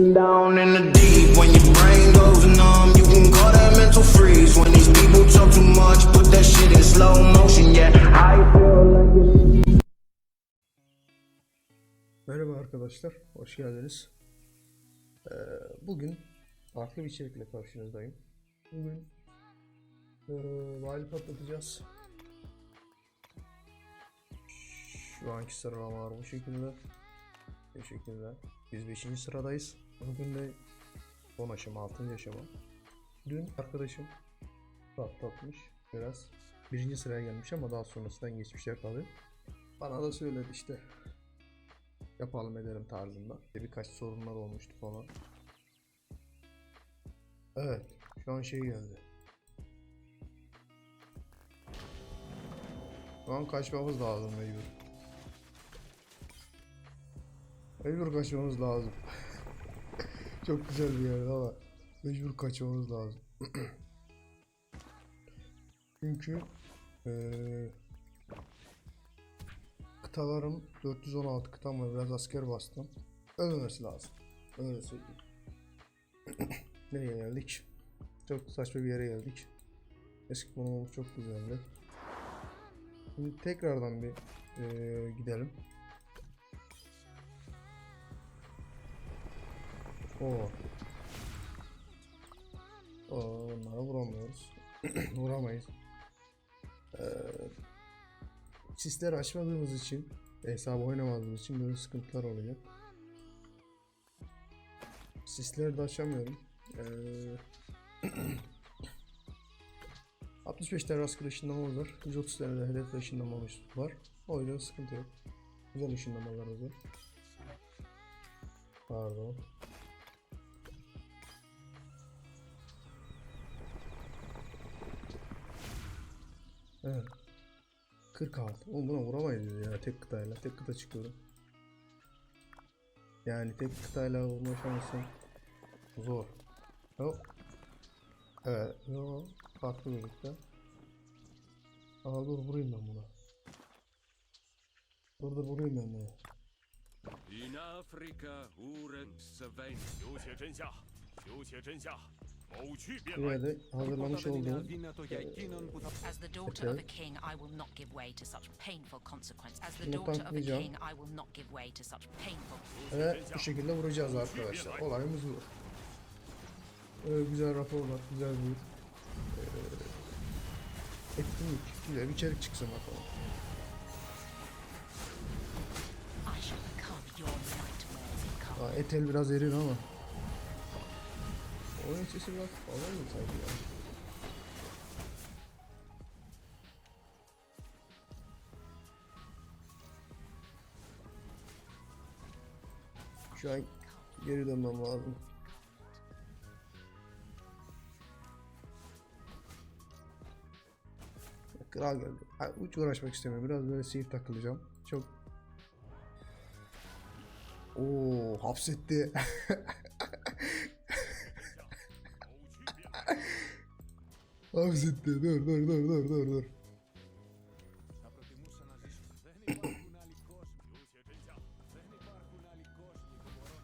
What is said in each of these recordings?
Down in the deep when your brain goes numb. You can call that mental freeze. When these people talk too much, put that shit in slow motion. Yeah, I feel like. Merhaba arkadaşlar, hoş geldiniz. Ee, bugün farklı bir içerikle karşınızdayım. Bugün ee, vali patlatacağız. Şu anki sıralamalar bu şekilde. Şekilde. Biz 5. sıradayız. Bugün de son aşama, 6. aşama. Dün arkadaşım patlatmış biraz. Birinci sıraya gelmiş ama daha sonrasından geçmişler kalıyor. Bana da söyledi işte yapalım edelim tarzında. Birkaç sorunlar olmuştu falan. Evet, şu an şey geldi. Şu an kaçmamız lazım mecbur. Mecbur kaçmamız lazım. Çok güzel bir yer ama mecbur kaçmamız lazım. Çünkü eee kıtalarım 416 kıtam var biraz asker bastım. Ölmemesi lazım. Öyle. Nereye geldik? Çok saçma bir yere geldik. Eski konumumuz çok güzeldi. Şimdi tekrardan bir eee, gidelim. Oo. Oo, onlara vuramıyoruz. Vuramayız. Eee Sisleri açmadığımız için hesabı oynamadığımız için böyle sıkıntılar oluyor. Sisleri de açamıyorum. Ee, 65 tane rastgele ışınlamamız var. 130 tane de hedef ışınlamamız var. O yüzden sıkıntı yok. Güzel ışınlamalarımız var. Pardon. Evet. 46. Oğlum buna vuramayız ya tek kıtayla. Tek kıta çıkıyorum. Yani tek kıtayla vurma şansı zor. Yok. Evet. Yo. Farklı birlikte. Aa dur vurayım ben buna. Dur dur vurayım ben buna. In Afrika huren sevein. 有且真相，有且真相， Böyle hazırlamış olduğum As the daughter of a king, I will not give way to such painful consequences. As the daughter of a king, I will not give way to such painful. ve bu şekilde vuracağız arkadaşlar. Olayımız bu. Ee, güzel raporlar, güzel bir ee, etkinlik, güzel bir içerik çıksın bakalım. Aa, etel biraz erir ama. Oyun sesi biraz fazla mı sanki ya? Şu an geri dönmem lazım. Kral geldi. Ha, Hiç uğraşmak istemiyorum. Biraz böyle seyir takılacağım. Çok Oo hapsetti. hapsetti. Dur dur dur dur dur dur.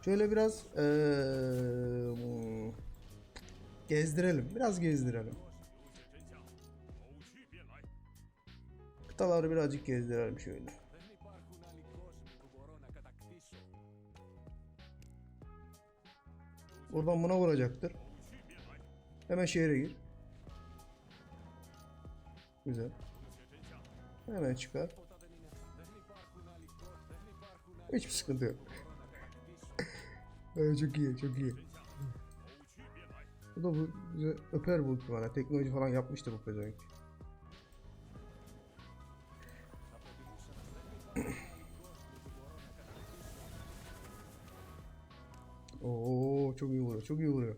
Şöyle biraz hmm, gezdirelim. Biraz gezdirelim. Kıtaları birazcık gezdirelim şöyle. Buradan buna vuracaktır. Hemen şehre gir. Güzel. Hemen çıkar. Hiçbir sıkıntı yok. Evet, çok iyi, çok iyi. Bu da bu bize öper bu bana. Teknoloji falan yapmıştı bu pezevenk. Oo çok iyi vuruyor, çok iyi vuruyor.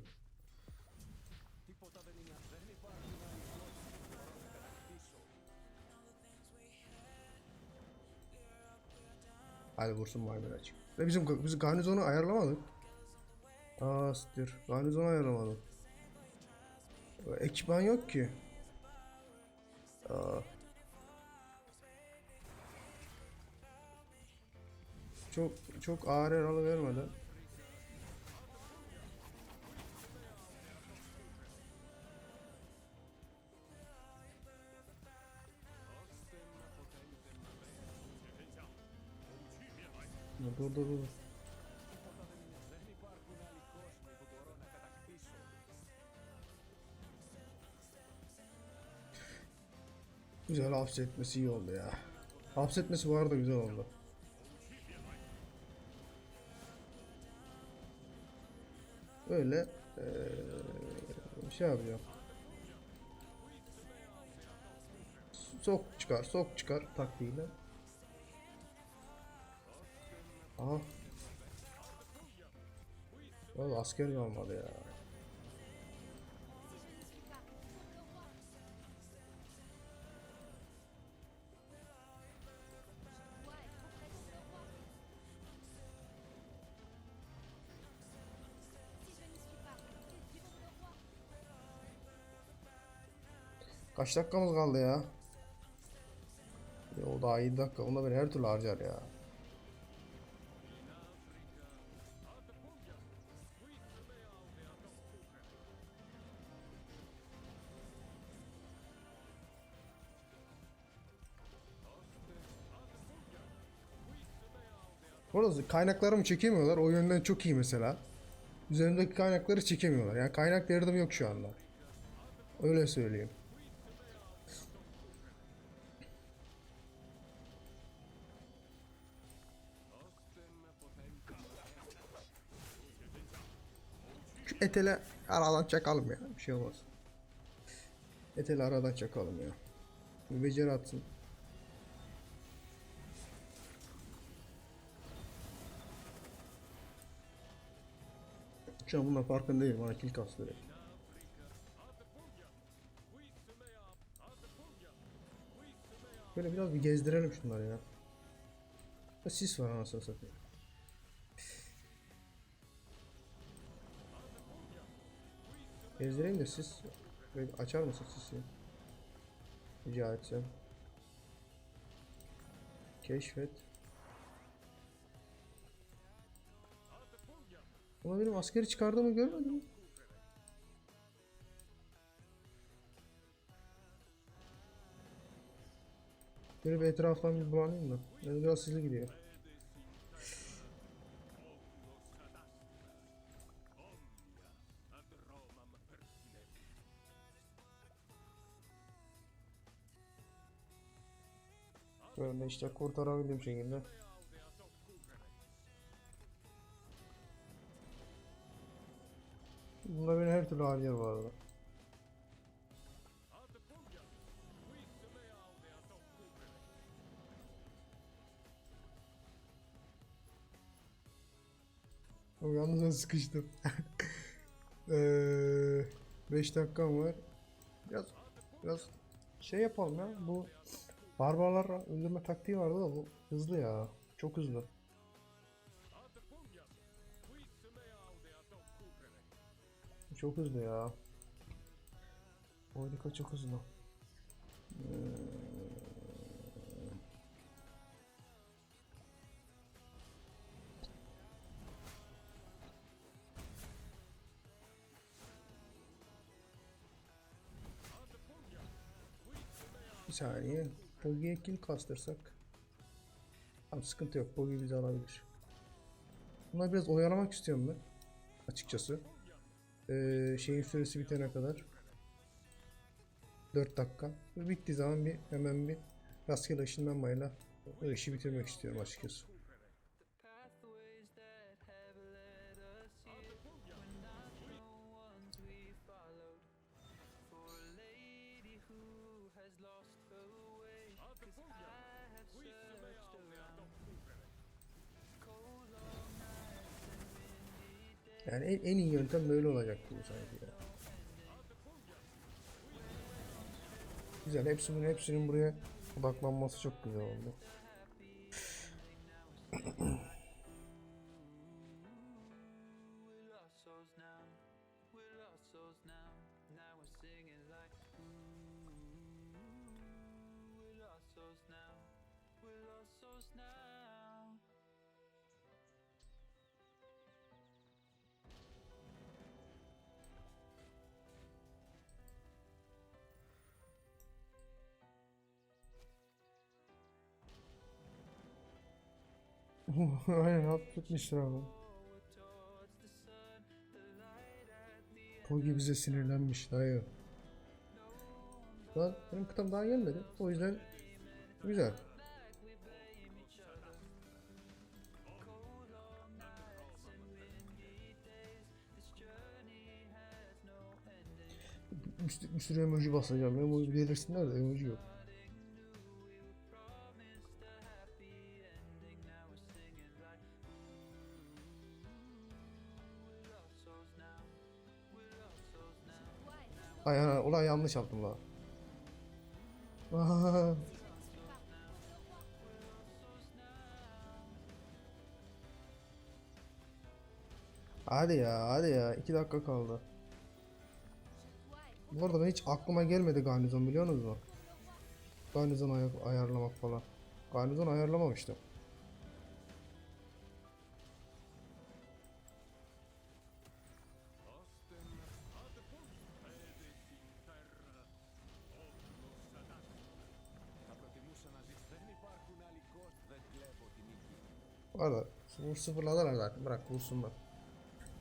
Hadi vursun maymun açık. Ve bizim biz garnizonu ayarlamadık. Aa siktir. Garnizonu ayarlamadık. Ekipman yok ki. Aa. Çok çok ağır yer alıvermeden. Dur dur dur. Güzel hapsetmesi iyi oldu ya. Hapsetmesi bu arada güzel oldu. Öyle eee, şey yapacağım. Sok çıkar, sok çıkar taktiğiyle. Aha. Valla asker kalmadı ya. Kaç dakikamız kaldı? Ya o daha 7 dakika. Onda beni her türlü harcar ya. Orada kaynaklarımı çekemiyorlar. O yönden çok iyi mesela. Üzerimdeki kaynakları çekemiyorlar. Yani kaynak yardım yok şu anda. Öyle söyleyeyim. Şu etele aradan çakalım ya. Bir şey olmaz. Etele aradan çakalım ya. Bir beceri atsın. Şu an bunlar farkında değil. Bana kill kastı. Böyle biraz bir gezdirelim şunları ya. Sis var anasını satayım. Gezdireyim de siz açar mısın sisi? Rica etsem. Keşfet. Ama benim askeri çıkardığımı görmedin mi? Böyle bir etraftan bir bulanayım da. Yani biraz hızlı gidiyor. Böyle işte kurtarabildiğim şekilde. Türlü harcar bu arada. O yalnız ben sıkıştım. 5 dakikam var. Biraz biraz şey yapalım ya. Bu barbarlar öldürme taktiği vardı da bu hızlı ya. Çok hızlı. Çok hızlı ya. Oydika çok hızlı. Bir saniye. Pogi'ye kill kastırsak. Tamam sıkıntı yok. Pogi bizi alabilir. Bunları biraz oyalamak istiyorum ben. Açıkçası. Ee, şeyin süresi bitene kadar. 4 dakika. Bittiği zaman bir hemen bir rastgele ışınlanmayla işi bitirmek istiyorum açıkçası. Yani en, en iyi yöntem böyle olacak gibi sanki ya. Güzel. Hepsinin hepsinin buraya odaklanması çok güzel oldu. Aynen 60 lira abi. Kogi bize sinirlenmiş dayı. Lan benim kıtam daha gelmedi. O yüzden güzel. Bir sürü, emoji basacağım. Emoji gelirsinler de emoji yok. Ulan yanlış yaptım la. Aa. Hadi ya hadi ya 2 dakika kaldı. Bu arada hiç aklıma gelmedi garnizon biliyor musunuz mu? Garnizon ay- ayarlamak falan. Garnizon ayarlamamıştım. Valla vur sıfırladılar zaten bırak vursunlar.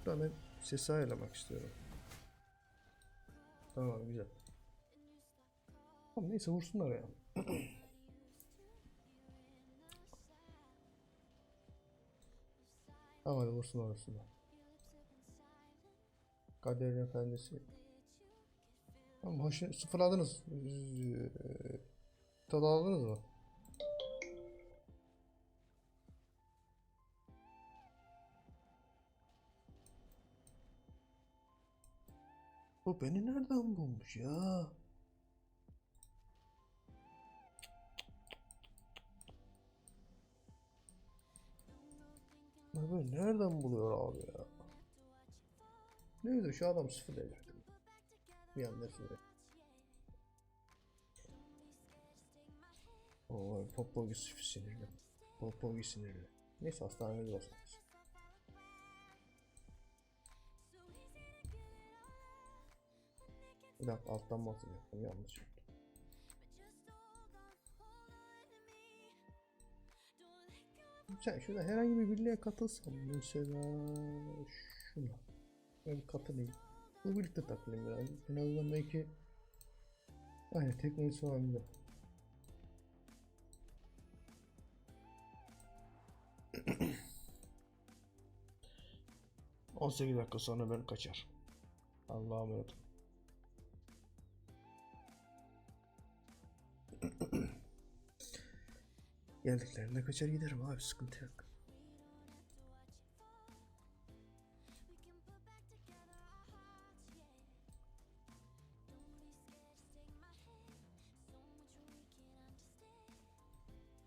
Da ben sesi ayarlamak istiyorum. Tamam güzel. Tamam neyse vursunlar ya. tamam hadi vursunlar vursunlar. Kaderin efendisi. Tamam hoş sıfırladınız. Ee, Tadı aldınız mı? Bu beni nereden bulmuş ya? Böyle nereden buluyor abi ya? Neyse şu adam sıfır evladım. Bir anda sıfır. Oo, Popogi sinirli. Popogi sinirli. Neyse hastanede olsun. Bir dakika alttan bahsedecektim yanlış yaptım. Sen şurada herhangi bir birliğe katılsan mesela şuna. Ben katılayım. Bu birlikte takılayım biraz. En azından belki Aynen teknolojisi güzel. On sekiz dakika sonra ben kaçar. Allah'a emanet Geldiklerinde kaçar giderim abi sıkıntı yok.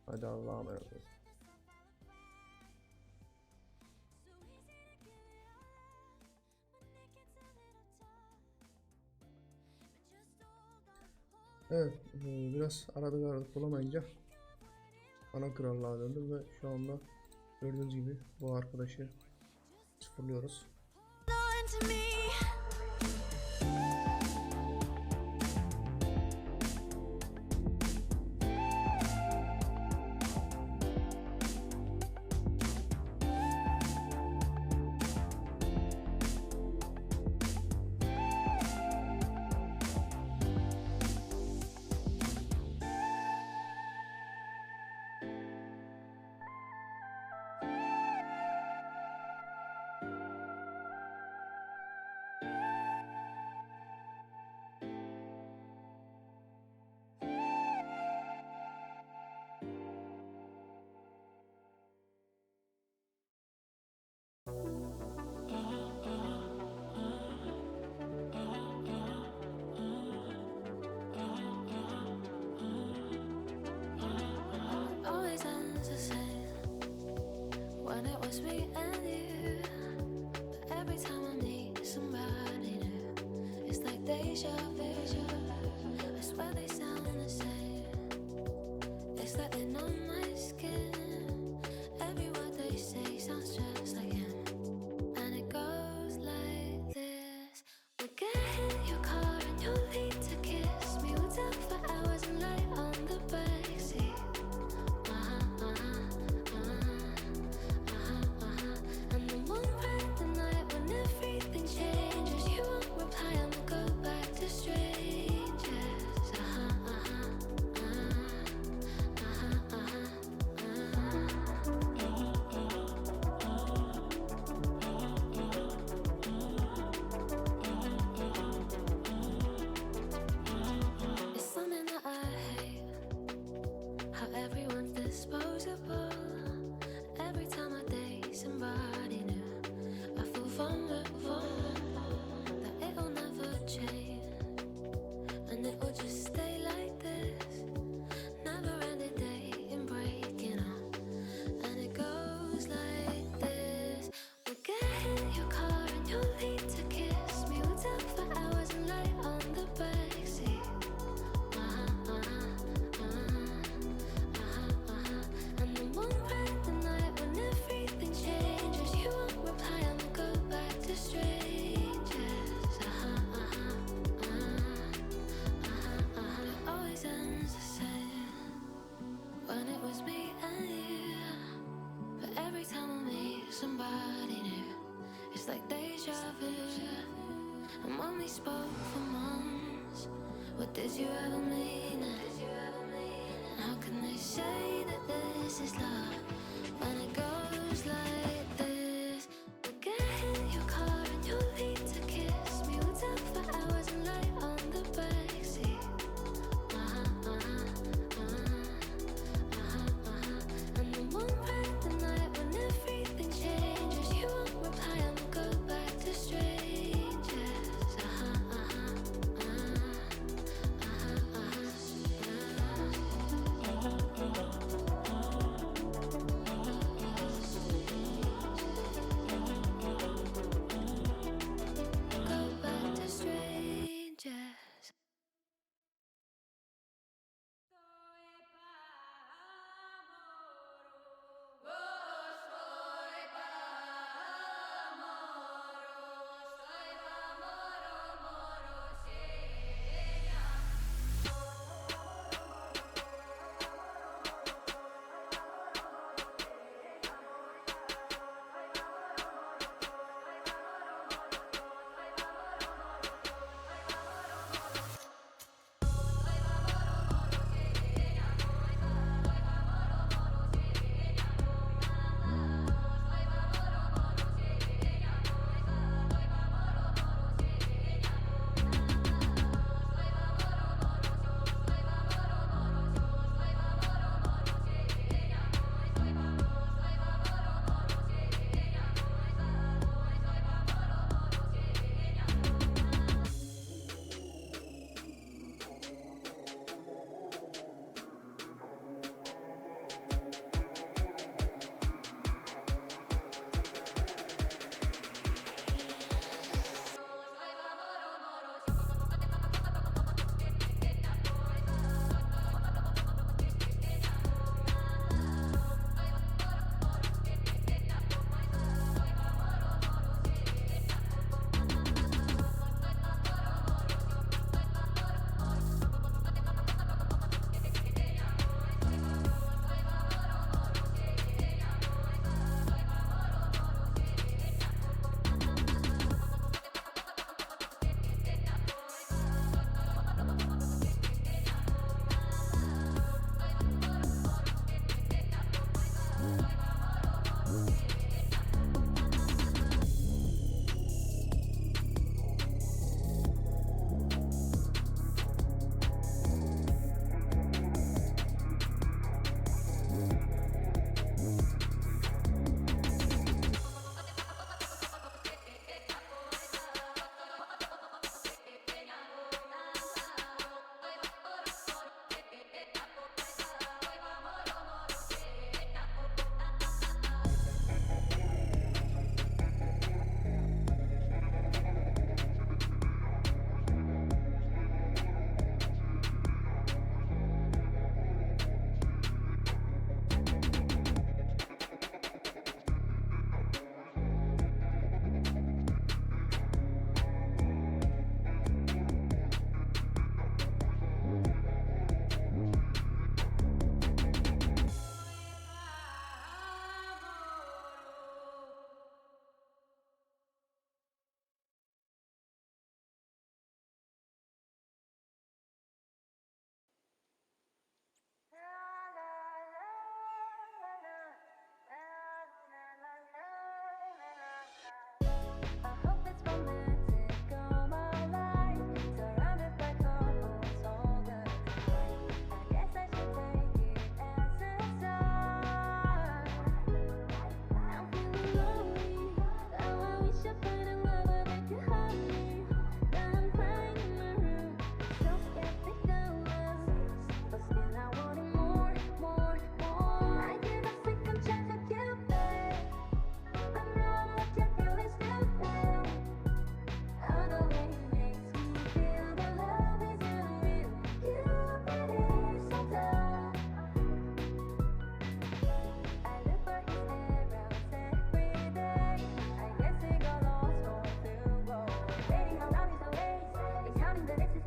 Hadi Allah'a emanet. Evet, e, biraz aradık aradık bulamayınca ana krallığa döndüm ve şu anda gördüğünüz gibi bu arkadaşı sıfırlıyoruz. The same when it was me and you. But every time I meet somebody new, it's like deja vu. I swear they sound the same. It's like they know my when it was me and you. But every time I meet somebody new, it's like deja vu. And when we spoke for months, what did you ever mean? And How can they say that this is love when it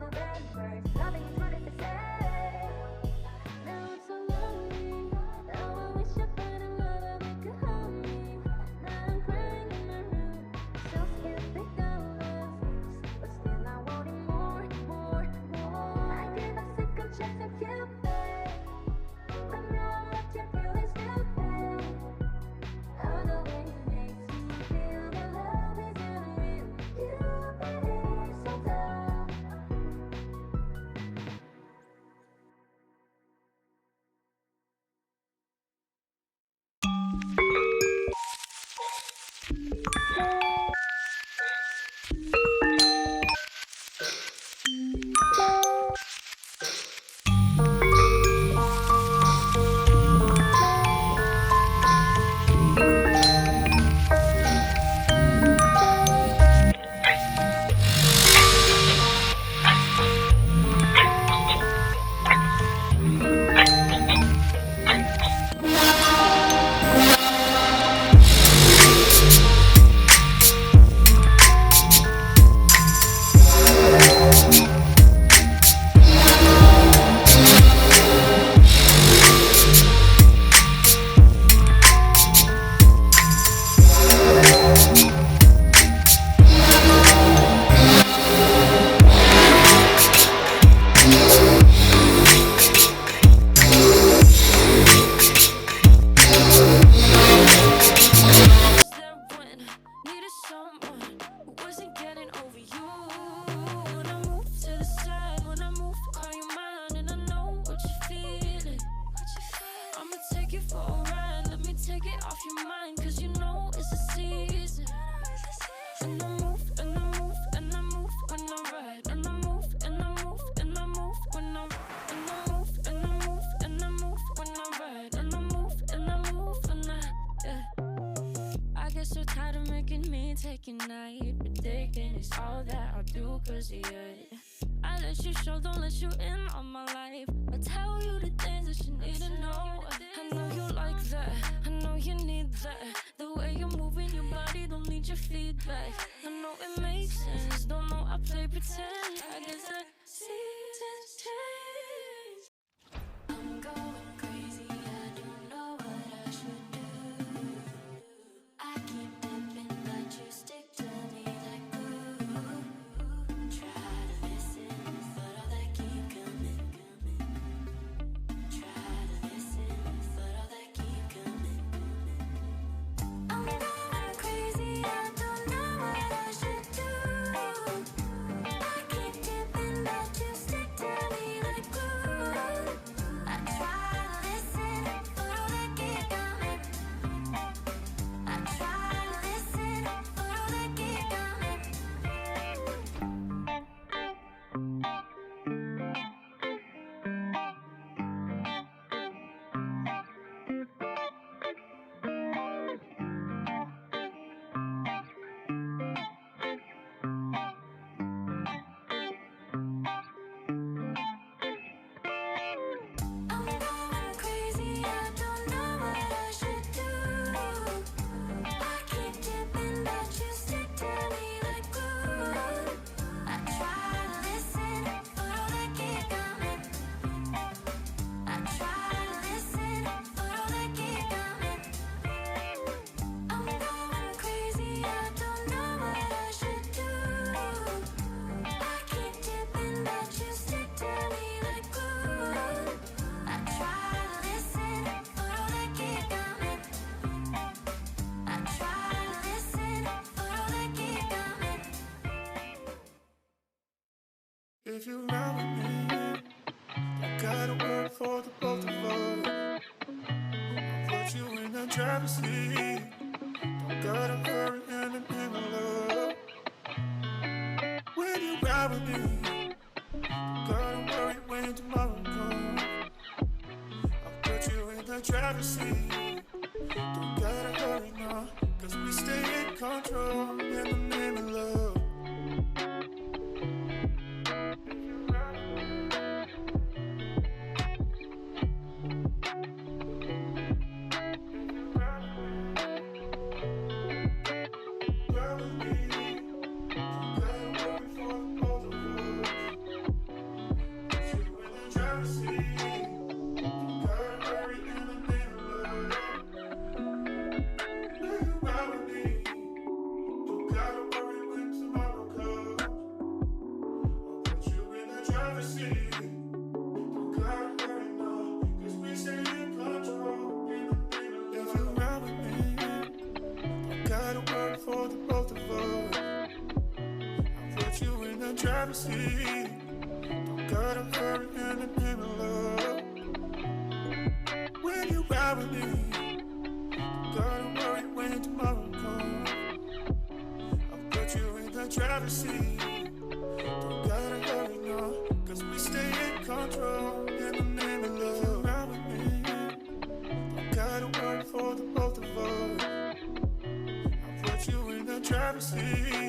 for bed. can take your night Predicting it's all that I'll do cause yeah I let you show, don't let you in on my life. I tell you the things that you need to know. I know you like that, I know you need that. The way you're moving your body, don't need your feedback. I know it makes sense, don't know I play pretend. I guess I see if you run with me. I gotta work for the both of us. I'll put you in the driver's seat. Don't gotta hurry and I'm love. When you ride with me, don't gotta worry when tomorrow comes. I'll put you in the driver's seat. Don't gotta hurry now, cause we stay in control. driver's seat. Don't gotta hurry in the name of love. When you ride with me, don't gotta worry when tomorrow comes. I'll put you in the driver's seat. Don't gotta hurry, no, cause we stay in control in the name of love. You ride with me, don't gotta worry for the both of us. I put you in the driver's seat.